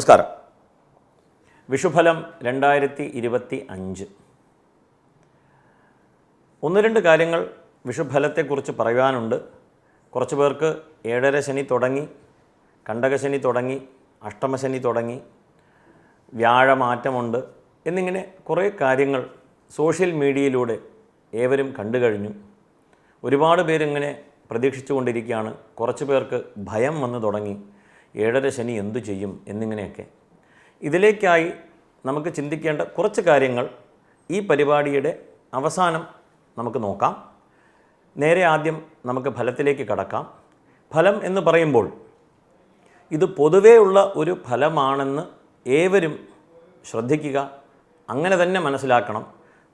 നമസ്കാരം. വിഷുഫലം രണ്ടായിരത്തി ഇരുപത്തി അഞ്ച് ഒന്ന് രണ്ട് കാര്യങ്ങൾ വിഷുഫലത്തെക്കുറിച്ച് പറയാനുണ്ട് കുറച്ച് പേർക്ക് ഏഴര ശനി തുടങ്ങി കണ്ടകശനി തുടങ്ങി അഷ്ടമശനി തുടങ്ങി വ്യാഴമാറ്റമുണ്ട് എന്നിങ്ങനെ കുറേ കാര്യങ്ങൾ സോഷ്യൽ മീഡിയയിലൂടെ ഏവരും കണ്ടു കഴിഞ്ഞു. ഒരുപാട് പേരിങ്ങനെ പ്രതീക്ഷിച്ചുകൊണ്ടിരിക്കുകയാണ്. കുറച്ച് പേർക്ക് ഭയം വന്നു തുടങ്ങി. ഏഴര ശനി എന്തു ചെയ്യും എന്നിങ്ങനെയൊക്കെ. ഇതിലേക്കായി നമുക്ക് ചിന്തിക്കേണ്ട കുറച്ച് കാര്യങ്ങൾ ഈ പരിപാടിയുടെ അവസാനം നമുക്ക് നോക്കാം. നേരെ ആദ്യം നമുക്ക് ഫലത്തിലേക്ക് കടക്കാം. ഫലം എന്ന് പറയുമ്പോൾ ഇത് പൊതുവേ ഉള്ള ഒരു ഫലമാണെന്ന് ഏവരും ശ്രദ്ധിക്കുക അങ്ങനെ തന്നെ മനസ്സിലാക്കണം.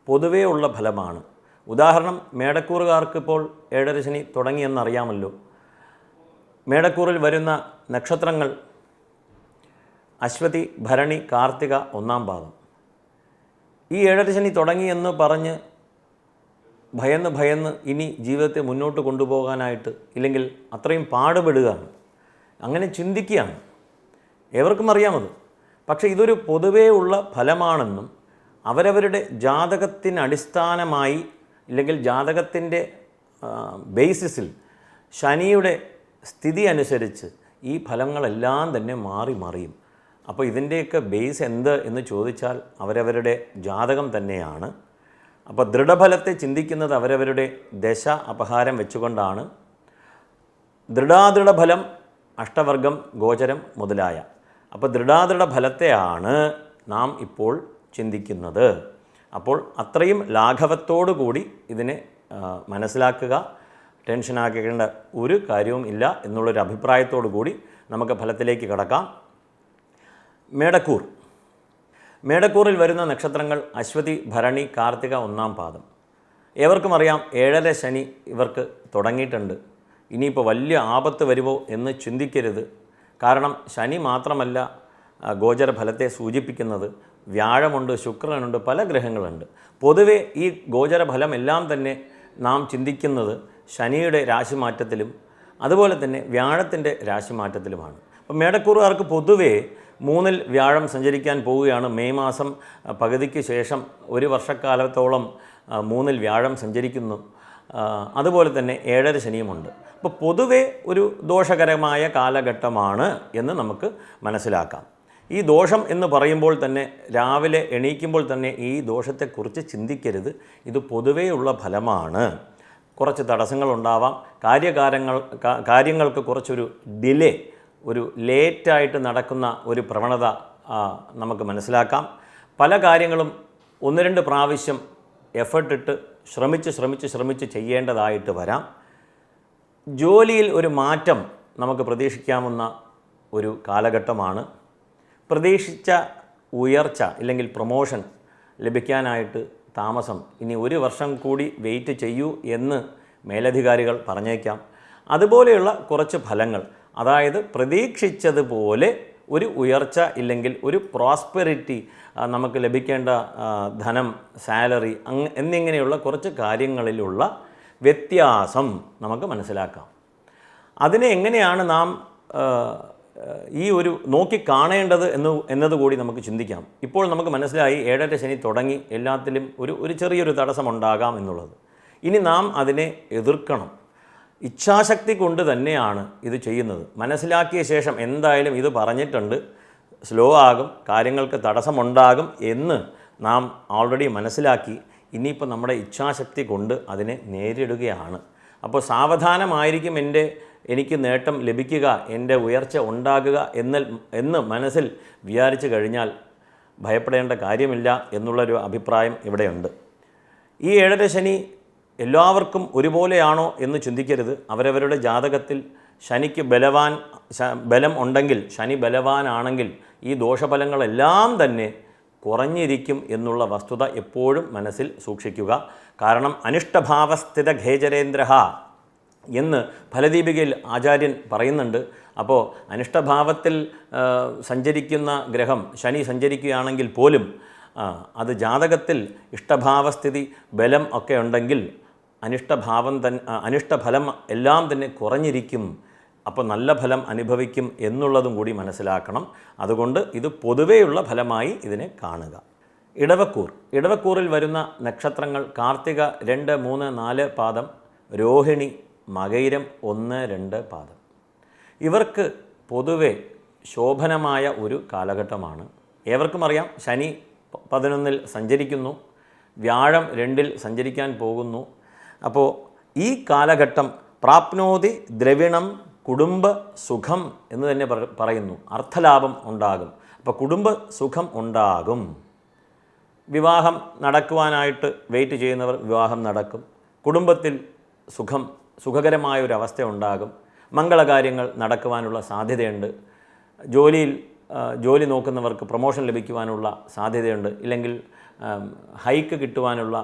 പൊതുവേ ഉള്ള ഫലമാണ്. ഉദാഹരണം മേടക്കൂറുകാർക്കിപ്പോൾ ഏഴരശനി ഏഴര ശനി തുടങ്ങിയെന്നറിയാമല്ലോ. മേടക്കൂറിൽ വരുന്ന നക്ഷത്രങ്ങൾ അശ്വതി ഭരണി കാർത്തിക ഒന്നാം പാദം ഈ ഏഴര ശനി തുടങ്ങിയെന്ന് പറഞ്ഞ് ഭയന്ന് ഭയന്ന് ഇനി ജീവിതത്തെ മുന്നോട്ട് കൊണ്ടുപോകാനായിട്ട് ഇല്ലെങ്കിൽ അത്രയും പാടുപെടുകയാണ്. അങ്ങനെ ചിന്തിക്കുകയാണ്. ഏവർക്കും അറിയാമത്. പക്ഷേ ഇതൊരു പൊതുവേ ഉള്ള ഫലമാണെന്നും അവരവരുടെ ജാതകത്തിനടിസ്ഥാനമായി ഇല്ലെങ്കിൽ ജാതകത്തിന്റെ ബേസിസിൽ ശനിയുടെ സ്ഥിതി അനുസരിച്ച് ഈ ഫലങ്ങളെല്ലാം തന്നെ മാറി മറിയും. അപ്പോൾ ഇതിന്റെയൊക്കെ ബേസ് എന്ത് എന്ന് ചോദിച്ചാൽ അവരവരുടെ ജാതകം തന്നെയാണ്. അപ്പോൾ ദൃഢഫലത്തെ ചിന്തിക്കുന്നത് അവരവരുടെ ദശ അപഹാരം വെച്ചുകൊണ്ടാണ്. ദൃഢാദൃഢഫലം അഷ്ടവർഗം ഗോചരം മുതലായ. അപ്പോൾ ദൃഢാദൃഢ ഫലത്തെയാണ് നാം ഇപ്പോൾ ചിന്തിക്കുന്നത്. അപ്പോൾ അത്രയും ലാഘവത്തോടു കൂടി ഇതിനെ മനസ്സിലാക്കുക. ടെൻഷനാക്കേണ്ട ഒരു കാര്യവും ഇല്ല എന്നുള്ളൊരു അഭിപ്രായത്തോടു കൂടി നമുക്ക് ഫലത്തിലേക്ക് കടക്കാം. മേടക്കൂർ. മേടക്കൂറിൽ വരുന്ന നക്ഷത്രങ്ങൾ അശ്വതി ഭരണി കാർത്തിക ഒന്നാം പാദം. ഏവർക്കും അറിയാം ഏഴര ശനി ഇവർക്ക് തുടങ്ങിയിട്ടുണ്ട്. ഇനിയിപ്പോൾ വലിയ ആപത്ത് വരുമോ എന്ന് ചിന്തിക്കരുത്. കാരണം ശനി മാത്രമല്ല ഗോചര ഫലത്തെ സൂചിപ്പിക്കുന്നത്. വ്യാഴമുണ്ട് ശുക്രനുണ്ട് പല ഗ്രഹങ്ങളുണ്ട്. പൊതുവേ ഈ ഗോചര ഫലം എല്ലാം തന്നെ നാം ചിന്തിക്കുന്നത് ശനിയുടെ രാശിമാറ്റത്തിലും അതുപോലെ തന്നെ വ്യാഴത്തിന്റെ രാശിമാറ്റത്തിലുമാണ്. അപ്പം മേടക്കൂറുകാർക്ക് പൊതുവേ മൂന്നിൽ വ്യാഴം സഞ്ചരിക്കാൻ പോവുകയാണ്. മെയ് മാസം പകുതിക്ക് ശേഷം ഒരു വർഷക്കാലത്തോളം മൂന്നിൽ വ്യാഴം സഞ്ചരിക്കുന്നു. അതുപോലെ തന്നെ ഏഴര ശനിയുമുണ്ട്. അപ്പോൾ പൊതുവേ ഒരു ദോഷകരമായ കാലഘട്ടമാണ് എന്ന് നമുക്ക് മനസ്സിലാക്കാം. ഈ ദോഷം എന്ന് പറയുമ്പോൾ തന്നെ രാവിലെ എണീക്കുമ്പോൾ തന്നെ ഈ ദോഷത്തെക്കുറിച്ച് ചിന്തിക്കരുത്. ഇത് പൊതുവേയുള്ള ഫലമാണ്. കുറച്ച് തടസ്സങ്ങളുണ്ടാവാം. കാര്യകാരങ്ങൾ കാര്യങ്ങൾക്ക് കുറച്ചൊരു ഡിലേ ഒരു ലേറ്റായിട്ട് നടക്കുന്ന ഒരു പ്രവണത നമുക്ക് മനസ്സിലാക്കാം. പല കാര്യങ്ങളും ഒന്ന് രണ്ട് പ്രാവശ്യം എഫർട്ട് ഇട്ട് ശ്രമിച്ച് ശ്രമിച്ച് ശ്രമിച്ച് ചെയ്യേണ്ടതായിട്ട് വരാം. ജോലിയിൽ ഒരു മാറ്റം നമുക്ക് പ്രതീക്ഷിക്കാവുന്ന ഒരു കാലഘട്ടമാണ്. പ്രതീക്ഷിച്ച ഉയർച്ച അല്ലെങ്കിൽ പ്രൊമോഷൻ ലഭിക്കാനായിട്ട് താമസം. ഇനി ഒരു വർഷം കൂടി വെയിറ്റ് ചെയ്യൂ എന്ന് മേലധികാരികൾ പറഞ്ഞേക്കാം. അതുപോലെയുള്ള കുറച്ച് ഫലങ്ങൾ. അതായത് പ്രതീക്ഷിച്ചതുപോലെ ഒരു ഉയർച്ച ഇല്ലെങ്കിൽ ഒരു പ്രോസ്പെറിറ്റി നമുക്ക് ലഭിക്കേണ്ട ധനം സാലറി അങ് എന്നിങ്ങനെയുള്ള കുറച്ച് കാര്യങ്ങളിലുള്ള വ്യത്യാസം നമുക്ക് മനസ്സിലാക്കാം. അതിനെ എങ്ങനെയാണ് നാം ഈ ഒരു നോക്കി കാണേണ്ടത് എന്ന് എന്നതുകൂടി നമുക്ക് ചിന്തിക്കാം. ഇപ്പോൾ നമുക്ക് മനസ്സിലായി ഏഴര ശനി തുടങ്ങി എല്ലാത്തിലും ഒരു ഒരു ചെറിയൊരു തടസ്സമുണ്ടാകാം എന്നുള്ളത്. ഇനി നാം അതിനെ എതിർക്കണം. ഇച്ഛാശക്തി കൊണ്ട് തന്നെയാണ് ഇത് ചെയ്യുന്നത്. മനസ്സിലാക്കിയ ശേഷം എന്തായാലും ഇത് പറഞ്ഞിട്ടുണ്ട്. സ്ലോ ആകും കാര്യങ്ങൾക്ക് തടസ്സമുണ്ടാകും എന്ന് നാം ഓൾറെഡി മനസ്സിലാക്കി. ഇനിയിപ്പോൾ നമ്മുടെ ഇച്ഛാശക്തി കൊണ്ട് അതിനെ നേരിടുകയാണ്. അപ്പോൾ സാവധാനമായിരിക്കും എന്റെ എനിക്ക് നേട്ടം ലഭിക്കുക എന്റെ ഉയർച്ച ഉണ്ടാകുക എന്ന് എന്ന് മനസ്സിൽ വിചാരിച്ചു കഴിഞ്ഞാൽ ഭയപ്പെടേണ്ട കാര്യമില്ല എന്നുള്ളൊരു അഭിപ്രായം ഇവിടെയുണ്ട്. ഈ ഏഴര ശനി എല്ലാവർക്കും ഒരുപോലെയാണോ എന്ന് ചിന്തിക്കരുത്. അവരവരുടെ ജാതകത്തിൽ ശനിക്ക് ബലവാൻ ബലം ഉണ്ടെങ്കിൽ ശനി ബലവാനാണെങ്കിൽ ഈ ദോഷഫലങ്ങളെല്ലാം തന്നെ കുറഞ്ഞിരിക്കും എന്നുള്ള വസ്തുത എപ്പോഴും മനസ്സിൽ സൂക്ഷിക്കുക. കാരണം അനിഷ്ടഭാവസ്ഥിത ഖേചരേന്ദ്ര എന്ന് ഫലദീപികയിൽ ആചാര്യൻ പറയുന്നുണ്ട്. അപ്പോൾ അനിഷ്ടഭാവത്തിൽ സഞ്ചരിക്കുന്ന ഗ്രഹം ശനി സഞ്ചരിക്കുകയാണെങ്കിൽ പോലും അത് ജാതകത്തിൽ ഇഷ്ടഭാവസ്ഥിതി ബലം ഒക്കെ ഉണ്ടെങ്കിൽ അനിഷ്ടഭാവം തന്നെ അനിഷ്ടഫലം എല്ലാം തന്നെ കുറഞ്ഞിരിക്കും. അപ്പോൾ നല്ല ഫലം അനുഭവിക്കും എന്നുള്ളതും കൂടി മനസ്സിലാക്കണം. അതുകൊണ്ട് ഇത് പൊതുവെയുള്ള ഫലമായി ഇതിനെ കാണുക. ഇടവക്കൂർ. ഇടവക്കൂറിൽ വരുന്ന നക്ഷത്രങ്ങൾ കാർത്തിക രണ്ട് മൂന്ന് നാല് പാദം രോഹിണി മകയിരം ഒന്ന് രണ്ട് പാദം. ഇവർക്ക് പൊതുവെ ശോഭനമായ ഒരു കാലഘട്ടമാണ്. ഏവർക്കും അറിയാം ശനി പതിനൊന്നിൽ സഞ്ചരിക്കുന്നു വ്യാഴം രണ്ടിൽ സഞ്ചരിക്കാൻ പോകുന്നു. അപ്പോൾ ഈ കാലഘട്ടം പ്രാപ്നോതി ദ്രവിണം കുടുംബ സുഖം എന്ന് തന്നെ പറയുന്നു. അർത്ഥലാഭം ഉണ്ടാകും. അപ്പോൾ കുടുംബ സുഖം ഉണ്ടാകും. വിവാഹം നടക്കുവാനായിട്ട് വെയിറ്റ് ചെയ്യുന്നവർ വിവാഹം നടക്കും. കുടുംബത്തിൽ സുഖം സുഖകരമായ ഒരു അവസ്ഥ ഉണ്ടാകും മംഗളകാര്യങ്ങൾ നടക്കുവാനുള്ള സാധ്യതയുണ്ട്. ജോലിയിൽ ജോലി നോക്കുന്നവർക്ക് പ്രൊമോഷൻ ലഭിക്കുവാനുള്ള സാധ്യതയുണ്ട്. ഇല്ലെങ്കിൽ ഹൈക്ക് കിട്ടുവാനുള്ള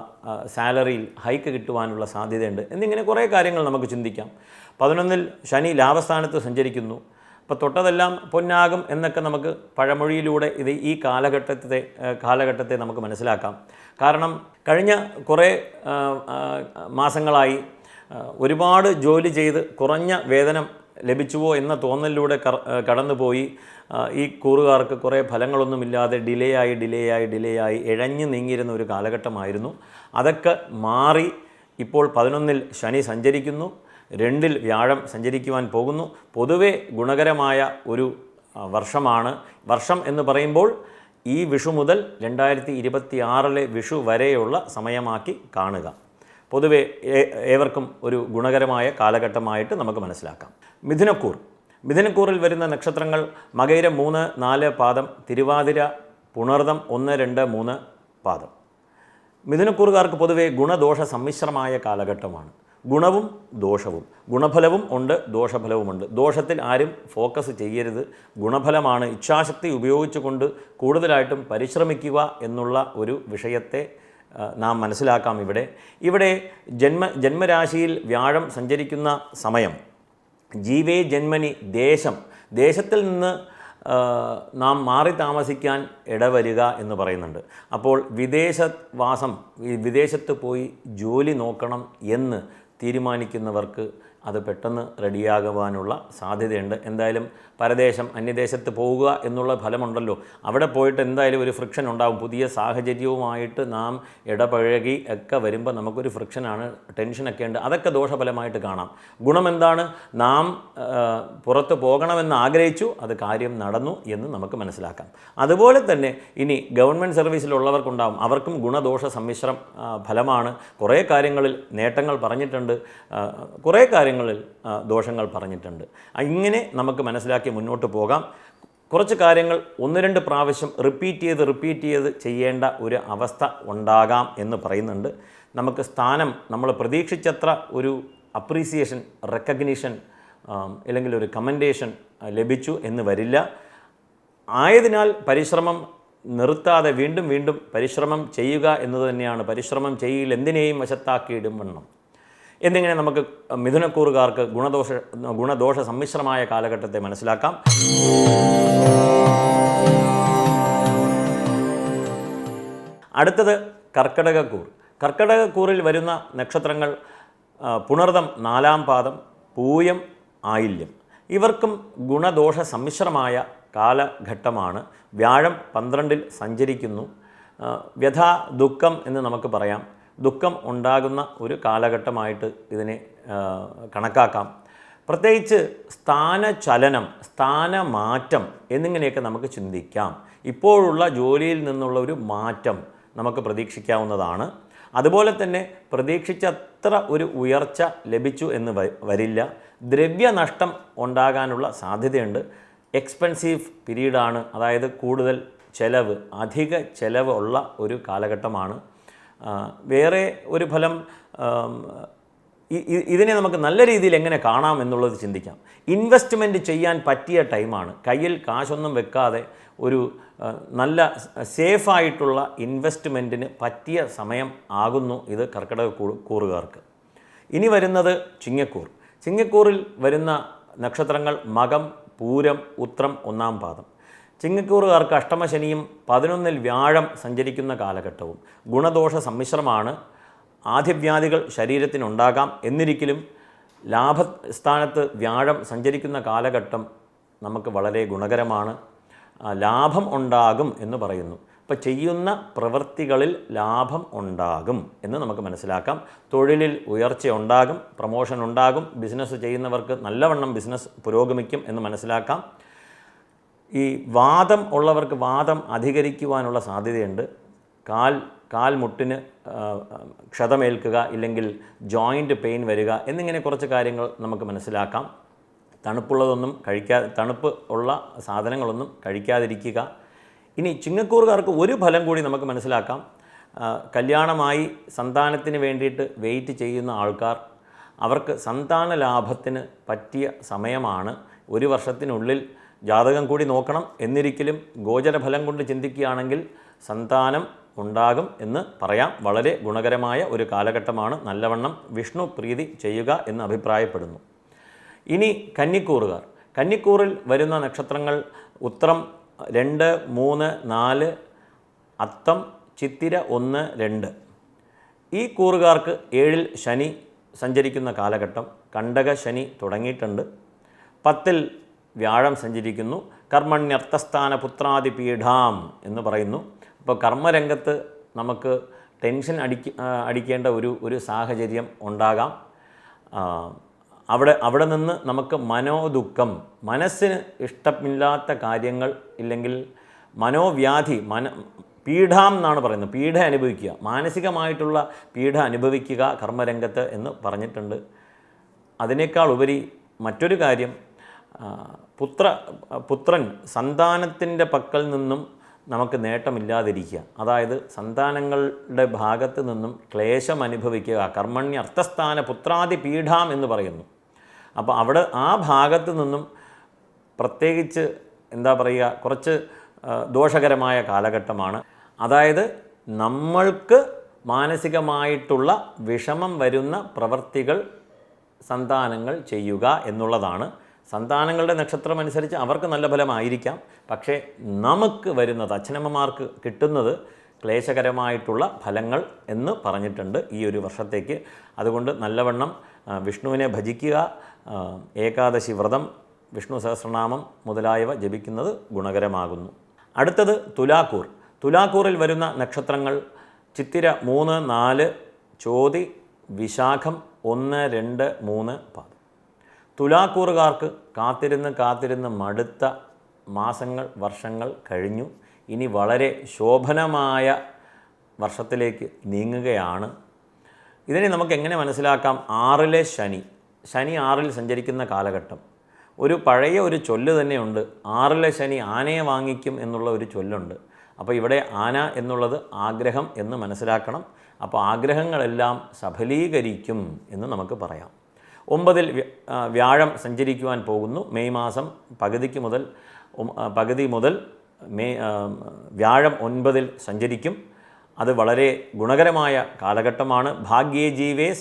സാലറിയിൽ ഹൈക്ക് കിട്ടുവാനുള്ള സാധ്യതയുണ്ട്. എന്നിങ്ങനെ കുറേ കാര്യങ്ങൾ നമുക്ക് ചിന്തിക്കാം. പതിനൊന്നിൽ ശനി ലാഭസ്ഥാനത്ത് സഞ്ചരിക്കുന്നു. അപ്പോൾ തൊട്ടതെല്ലാം പൊന്നാകും എന്നൊക്കെ നമുക്ക് പഴമൊഴിയിലൂടെ ഇത് ഈ കാലഘട്ടത്തെ കാലഘട്ടത്തെ നമുക്ക് മനസ്സിലാക്കാം. കാരണം കഴിഞ്ഞ കുറേ മാസങ്ങളായി ഒരുപാട് ജോലി ചെയ്ത് കുറഞ്ഞ വേതനം ലഭിച്ചുവോ എന്ന തോന്നലിലൂടെ കടന്നുപോയി. ഈ കൂറുകാർക്ക് കുറേ ഫലങ്ങളൊന്നുമില്ലാതെ ഡിലേ ആയി ഡിലേ ആയി ഡിലേ ആയി ഇഴഞ്ഞു നീങ്ങിയിരുന്ന ഒരു കാലഘട്ടമായിരുന്നു. അതൊക്കെ മാറി ഇപ്പോൾ പതിനൊന്നിൽ ശനി സഞ്ചരിക്കുന്നു. രണ്ടിൽ വ്യാഴം സഞ്ചരിക്കുവാൻ പോകുന്നു. പൊതുവെ ഗുണകരമായ ഒരു വർഷമാണ്. വർഷം എന്ന് പറയുമ്പോൾ ഈ വിഷു മുതൽ രണ്ടായിരത്തി ഇരുപത്തി ആറിലെ വിഷു വരെയുള്ള സമയമാക്കി കാണുക. പൊതുവെ ഏവർക്കും ഒരു ഗുണകരമായ കാലഘട്ടമായിട്ട് നമുക്ക് മനസ്സിലാക്കാം. മിഥുനക്കൂർ. മിഥുനക്കൂറിൽ വരുന്ന നക്ഷത്രങ്ങൾ മകയിര മൂന്ന് നാല് പാദം തിരുവാതിര പുണർദം ഒന്ന് രണ്ട് മൂന്ന് പാദം. മിഥുനക്കൂറുകാർക്ക് പൊതുവെ ഗുണദോഷ സമ്മിശ്രമായ കാലഘട്ടമാണ്. ഗുണവും ദോഷവും. ഗുണഫലവും ഉണ്ട് ദോഷഫലവുമുണ്ട് ദോഷത്തിൽ ആരും ഫോക്കസ് ചെയ്യരുത്. ഗുണഫലമാണ് ഇച്ഛാശക്തി ഉപയോഗിച്ചുകൊണ്ട് കൂടുതലായിട്ടും പരിശ്രമിക്കുക എന്നുള്ള ഒരു വിഷയത്തെ നാം മനസ്സിലാക്കാം ഇവിടെ. ഇവിടെ ജന്മ ജന്മരാശിയിൽ വ്യാഴം സഞ്ചരിക്കുന്ന സമയം. ജീവേ ജന്മനി ദേശം. ദേശത്തിൽ നിന്ന് നാം മാറി താമസിക്കാൻ ഇടവരിക എന്ന് പറയുന്നുണ്ട്. അപ്പോൾ വിദേശവാസം വിദേശത്ത് പോയി ജോലി നോക്കണം എന്ന് തീരുമാനിക്കുന്നവർക്ക് അത് പെട്ടെന്ന് റെഡിയാകുവാനുള്ള സാധ്യതയുണ്ട്. എന്തായാലും പരദേശം അന്യദേശത്ത് പോവുക എന്നുള്ള ഫലമുണ്ടല്ലോ. അവിടെ പോയിട്ട് എന്തായാലും ഒരു ഫ്രിക്ഷൻ ഉണ്ടാകും പുതിയ സാഹചര്യവുമായിട്ട് നാം ഇടപഴകി ഒക്കെ വരുമ്പോൾ നമുക്കൊരു ഫ്രിക്ഷനാണ് ടെൻഷനൊക്കെ ഉണ്ട്. അതൊക്കെ ദോഷഫലമായിട്ട് കാണാം. ഗുണമെന്താണ് നാം പുറത്ത് പോകണമെന്ന് ആഗ്രഹിച്ചു അത് കാര്യം നടന്നു എന്ന് നമുക്ക് മനസ്സിലാക്കാം. അതുപോലെ തന്നെ ഇനി ഗവൺമെന്റ് സർവീസിലുള്ളവർക്കുണ്ടാവും. അവർക്കും ഗുണദോഷ സമ്മിശ്രം ഫലമാണ്. കുറേ കാര്യങ്ങളിൽ നേട്ടങ്ങൾ പറഞ്ഞിട്ടുണ്ട്. കുറേ കുറേ കാര്യങ്ങളിൽ ദോഷങ്ങൾ പറഞ്ഞിട്ടുണ്ട്. ഇങ്ങനെ നമുക്ക് മനസ്സിലാക്കി മുന്നോട്ട് പോകാം. കുറച്ച് കാര്യങ്ങൾ ഒന്ന് രണ്ട് പ്രാവശ്യം റിപ്പീറ്റ് ചെയ്ത് റിപ്പീറ്റ് ചെയ്ത് ചെയ്യേണ്ട ഒരു അവസ്ഥ ഉണ്ടാകാം എന്ന് പറയുന്നുണ്ട്. നമുക്ക് സ്ഥാനം നമ്മൾ പ്രതീക്ഷിച്ചത്ര ഒരു അപ്രീസിയേഷൻ റെക്കഗ്നീഷൻ അല്ലെങ്കിൽ ഒരു കമന്റേഷൻ ലഭിച്ചു എന്ന് വരില്ല. ആയതിനാൽ പരിശ്രമം നിർത്താതെ വീണ്ടും വീണ്ടും പരിശ്രമം ചെയ്യുക എന്നത് തന്നെയാണ്. പരിശ്രമം ചെയ്യിൽ എന്തിനേയും വശത്താക്കിയിടും വണ്ണം. എന്നിങ്ങനെ നമുക്ക് മിഥുനക്കൂറുകാർക്ക് ഗുണദോഷ ഗുണദോഷ സമ്മിശ്രമായ കാലഘട്ടത്തെ മനസ്സിലാക്കാം. അടുത്തത് കർക്കടകക്കൂർ. കർക്കടകക്കൂറിൽ വരുന്ന നക്ഷത്രങ്ങൾ പുണർതം നാലാം പാദം പൂയം ആയില്യം. ഇവർക്കും ഗുണദോഷ സമ്മിശ്രമായ കാലഘട്ടമാണ്. വ്യാഴം പന്ത്രണ്ടിൽ സഞ്ചരിക്കുന്നു. വ്യഥ ദുഃഖം എന്ന് നമുക്ക് പറയാം. ദുഃഖം ഉണ്ടാകുന്ന ഒരു കാലഘട്ടമായിട്ട് ഇതിനെ കണക്കാക്കാം. പ്രത്യേകിച്ച് സ്ഥാനചലനം സ്ഥാനമാറ്റം എന്നിങ്ങനെയൊക്കെ നമുക്ക് ചിന്തിക്കാം. ഇപ്പോഴുള്ള ജോലിയിൽ നിന്നുള്ള ഒരു മാറ്റം നമുക്ക് പ്രതീക്ഷിക്കാവുന്നതാണ്. അതുപോലെ തന്നെ പ്രതീക്ഷിച്ചത്ര ഒരു ഉയർച്ച ലഭിച്ചു എന്ന് വരില്ല. ദ്രവ്യനഷ്ടം ഉണ്ടാകാനുള്ള സാധ്യതയുണ്ട്. എക്സ്പെൻസീവ് പീരീഡാണ് അതായത് കൂടുതൽ ചെലവ് അധിക ചെലവ് ഉള്ള ഒരു കാലഘട്ടമാണ്. വേറെ ഒരു ഫലം ഇതിനെ നമുക്ക് നല്ല രീതിയിൽ എങ്ങനെ കാണാം എന്നുള്ളത് ചിന്തിക്കാം. ഇൻവെസ്റ്റ്മെന്റ് ചെയ്യാൻ പറ്റിയ ടൈമാണ്. കയ്യിൽ കാശൊന്നും വെക്കാതെ ഒരു നല്ല സേഫായിട്ടുള്ള ഇൻവെസ്റ്റ്മെന്റിന് പറ്റിയ സമയം ആകുന്നു ഇത് കർക്കിടക കൂറുകാർക്ക്. ഇനി വരുന്നത് ചിങ്ങക്കൂർ. ചിങ്ങക്കൂറിൽ വരുന്ന നക്ഷത്രങ്ങൾ മകം പൂരം ഉത്രം ഒന്നാം പാദം. ചിങ്ങക്കൂറുകാർക്ക് അഷ്ടമശനിയും പതിനൊന്നിൽ വ്യാഴം സഞ്ചരിക്കുന്ന കാലഘട്ടവും ഗുണദോഷ സമ്മിശ്രമാണ്. ആദ്യവ്യാധികൾ ശരീരത്തിനുണ്ടാകാം. എന്നിരിക്കലും ലാഭസ്ഥാനത്ത് വ്യാഴം സഞ്ചരിക്കുന്ന കാലഘട്ടം നമുക്ക് വളരെ ഗുണകരമാണ്. ലാഭം ഉണ്ടാകും എന്ന് പറയുന്നു. അപ്പോൾ ചെയ്യുന്ന പ്രവൃത്തികളിൽ ലാഭം ഉണ്ടാകും എന്ന് നമുക്ക് മനസ്സിലാക്കാം. തൊഴിലിൽ ഉയർച്ച ഉണ്ടാകും പ്രൊമോഷൻ ഉണ്ടാകും ബിസിനസ് ചെയ്യുന്നവർക്ക് നല്ലവണ്ണം ബിസിനസ് പുരോഗമിക്കും എന്ന് മനസ്സിലാക്കാം. ഈ വാദം ഉള്ളവർക്ക് വാദം അധികരിക്കുവാനുള്ള സാധ്യതയുണ്ട്. കാൽ കാൽ മുട്ടിന് ക്ഷതമേൽക്കുക ഇല്ലെങ്കിൽ ജോയിന്റ് പെയിൻ വരിക എന്നിങ്ങനെ കുറച്ച് കാര്യങ്ങൾ നമുക്ക് മനസ്സിലാക്കാം. തണുപ്പുള്ളതൊന്നും കഴിക്കാ തണുപ്പ് ഉള്ള സാധനങ്ങളൊന്നും കഴിക്കാതിരിക്കുക. ഇനി ചിങ്ങക്കൂറുകാർക്ക് ഒരു ഫലം കൂടി നമുക്ക് മനസ്സിലാക്കാം. കല്യാണമായി സന്താനത്തിന് വേണ്ടിയിട്ട് വെയിറ്റ് ചെയ്യുന്ന ആൾക്കാർ അവർക്ക് സന്താന ലാഭത്തിന് പറ്റിയ സമയമാണ്. ഒരു വർഷത്തിനുള്ളിൽ ജാതകം കൂടി നോക്കണം എന്നിരിക്കലും ഗോചരഫലം കൊണ്ട് ചിന്തിക്കുകയാണെങ്കിൽ സന്താനം ഉണ്ടാകും എന്ന് പറയാം. വളരെ ഗുണകരമായ ഒരു കാലഘട്ടമാണ്. നല്ലവണ്ണം വിഷ്ണു പ്രീതി ചെയ്യുക എന്ന് അഭിപ്രായപ്പെടുന്നു. ഇനി കന്നിക്കൂറുകാർ. കന്നിക്കൂറിൽ വരുന്ന നക്ഷത്രങ്ങൾ ഉത്രം രണ്ട് മൂന്ന് നാല് അത്തം ചിത്തിര ഒന്ന് രണ്ട്. ഈ കൂറുകാർക്ക് ഏഴിൽ ശനി സഞ്ചരിക്കുന്ന കാലഘട്ടം. കണ്ടക ശനി തുടങ്ങിയിട്ടുണ്ട്. പത്തിൽ വ്യാഴം സഞ്ചരിക്കുന്നു. കർമ്മണ്യർത്ഥസ്ഥാന പുത്രാദി പീഠാം എന്ന് പറയുന്നു. അപ്പോൾ കർമ്മരംഗത്ത് നമുക്ക് ടെൻഷൻ അടിക്ക അടിക്കേണ്ട ഒരു ഒരു സാഹചര്യം ഉണ്ടാകാം. അവിടെ അവിടെ നിന്ന് നമുക്ക് മനോദുഃഖം മനസ്സിന് ഇഷ്ടമില്ലാത്ത കാര്യങ്ങൾ ഇല്ലെങ്കിൽ മനോവ്യാധി മന പീഠാം എന്നാണ് പറയുന്നത്. പീഠ അനുഭവിക്കുക മാനസികമായിട്ടുള്ള പീഠ അനുഭവിക്കുക കർമ്മരംഗത്ത് എന്ന് പറഞ്ഞിട്ടുണ്ട്. അതിനേക്കാൾ ഉപരി മറ്റൊരു കാര്യം പുത്ര പുത്രൻ സന്താനത്തിന്റെ പക്കൽ നിന്നും നമുക്ക് നേട്ടമില്ലാതിരിക്കുക. അതായത് സന്താനങ്ങളുടെ ഭാഗത്ത് നിന്നും ക്ലേശം അനുഭവിക്കുക. കർമ്മണ്യ അർത്ഥസ്ഥാന പുത്രാദി പീഠാം എന്ന് പറയുന്നു. അപ്പോൾ അവിടെ ആ ഭാഗത്ത് നിന്നും പ്രത്യേകിച്ച് എന്താ പറയുക കുറച്ച് ദോഷകരമായ കാലഘട്ടമാണ്. അതായത് നമ്മൾക്ക് മാനസികമായിട്ടുള്ള വിഷമം വരുന്ന പ്രവൃത്തികൾ സന്താനങ്ങൾ ചെയ്യുക എന്നുള്ളതാണ്. സന്താനങ്ങളുടെ നക്ഷത്രം അനുസരിച്ച് അവർക്ക് നല്ല ഫലമായിരിക്കാം. പക്ഷേ നമുക്ക് വരുന്നത് അച്ഛനമ്മമാർക്ക് കിട്ടുന്നത് ക്ലേശകരമായിട്ടുള്ള ഫലങ്ങൾ എന്ന് പറഞ്ഞിട്ടുണ്ട് ഈ ഒരു വർഷത്തേക്ക്. അതുകൊണ്ട് നല്ലവണ്ണം വിഷ്ണുവിനെ ഭജിക്കുക ഏകാദശി വ്രതം വിഷ്ണു സഹസ്രനാമം മുതലായവ ജപിക്കുന്നത് ഗുണകരമാകുന്നു. അടുത്തത് തുലാക്കൂർ. തുലാക്കൂറിൽ വരുന്ന നക്ഷത്രങ്ങൾ ചിത്തിര മൂന്ന് നാല് ചോതി വിശാഖം ഒന്ന് രണ്ട് മൂന്ന് പാദം തുലാക്കൂറുകാർക്ക് കാത്തിരുന്ന് കാത്തിരുന്ന് മടുത്ത മാസങ്ങൾ വർഷങ്ങൾ കഴിഞ്ഞു. ഇനി വളരെ ശോഭനമായ വർഷത്തിലേക്ക് നീങ്ങുകയാണ്. ഇതിനെ നമുക്ക് എങ്ങനെ മനസ്സിലാക്കാം? ആറിലെ ശനി. ശനി ആറിൽ സഞ്ചരിക്കുന്ന കാലഘട്ടം. ഒരു പഴയ ഒരു ചൊല്ല് തന്നെയുണ്ട്. ആറിലെ ശനി ആനയെ വാങ്ങിക്കും എന്നുള്ള ഒരു ചൊല്ലുണ്ട്. അപ്പോൾ ഇവിടെ ആന എന്നുള്ളത് ആഗ്രഹം എന്ന് മനസ്സിലാക്കണം. അപ്പോൾ ആഗ്രഹങ്ങളെല്ലാം സഫലീകരിക്കും എന്ന് നമുക്ക് പറയാം. ഒമ്പതിൽ വ്യ- വ്യാഴം സഞ്ചരിക്കുവാൻ പോകുന്നു. മെയ് മാസം പകുതിക്ക് മുതൽ പകുതി മുതൽ മെയ് വ്യാഴം ഒൻപതിൽ സഞ്ചരിക്കും. അത് വളരെ ഗുണകരമായ കാലഘട്ടമാണ്. ഭാഗ്യേ ജീവേ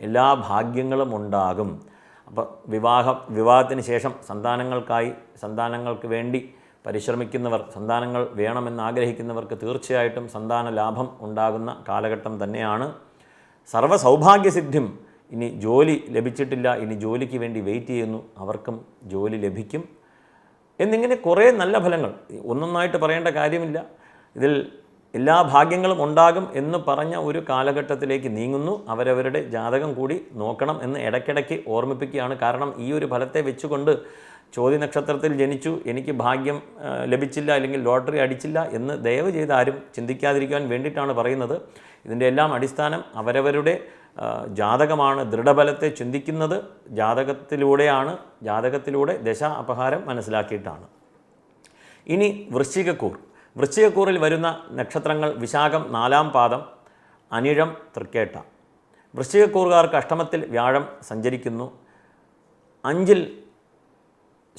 എല്ലാ ഭാഗ്യങ്ങളും ഉണ്ടാകും. അപ്പോൾ വിവാഹം വിവാഹത്തിന് ശേഷം സന്താനങ്ങൾക്കായി സന്താനങ്ങൾക്ക് വേണ്ടി പരിശ്രമിക്കുന്നവർ സന്താനങ്ങൾ വേണമെന്ന് ആഗ്രഹിക്കുന്നവർക്ക് തീർച്ചയായിട്ടും സന്താന ലാഭം ഉണ്ടാകുന്ന കാലഘട്ടം തന്നെയാണ്. സർവസൗഭാഗ്യസിദ്ധിം ഇനി ജോലി ലഭിച്ചിട്ടില്ല ഇനി ജോലിക്ക് വേണ്ടി വെയിറ്റ് ചെയ്യുന്നു അവർക്കും ജോലി ലഭിക്കും. എന്നിങ്ങനെ കുറേ നല്ല ഫലങ്ങൾ. ഒന്നൊന്നായിട്ട് പറയേണ്ട കാര്യമില്ല. ഇതിൽ എല്ലാ ഭാഗ്യങ്ങളും ഉണ്ടാകും എന്ന് പറഞ്ഞ ഒരു കാലഘട്ടത്തിലേക്ക് നീങ്ങുന്നു. അവരവരുടെ ജാതകം കൂടി നോക്കണം എന്ന് ഇടയ്ക്കിടയ്ക്ക് ഓർമ്മിപ്പിക്കുകയാണ്. കാരണം ഈ ഒരു ഫലത്തെ വെച്ചുകൊണ്ട് ചോദ്യ നക്ഷത്രത്തിൽ ജനിച്ചു എനിക്ക് ഭാഗ്യം ലഭിച്ചില്ല അല്ലെങ്കിൽ ലോട്ടറി അടിച്ചില്ല എന്ന് ദയവ് ചെയ്ത് ആരും ചിന്തിക്കാതിരിക്കാൻ വേണ്ടിയിട്ടാണ് പറയുന്നത്. ഇതിന്റെ എല്ലാം അടിസ്ഥാനം അവരവരുടെ ജാതകമാണ് ദൃഢബലത്തെ ചിന്തിക്കുന്നത്. ജാതകത്തിലൂടെയാണ് ജാതകത്തിലൂടെ ദശ അപഹാരം മനസ്സിലാക്കിയിട്ടാണ്. ഇനി വൃശ്ചികക്കൂർ. വൃശ്ചികക്കൂറിൽ വരുന്ന നക്ഷത്രങ്ങൾ വിശാഖം നാലാം പാദം അനിഴം തൃക്കേട്ട. വൃശ്ചികക്കൂറുകാർക്ക് അഷ്ടമത്തിൽ വ്യാഴം സഞ്ചരിക്കുന്നു. അഞ്ചിൽ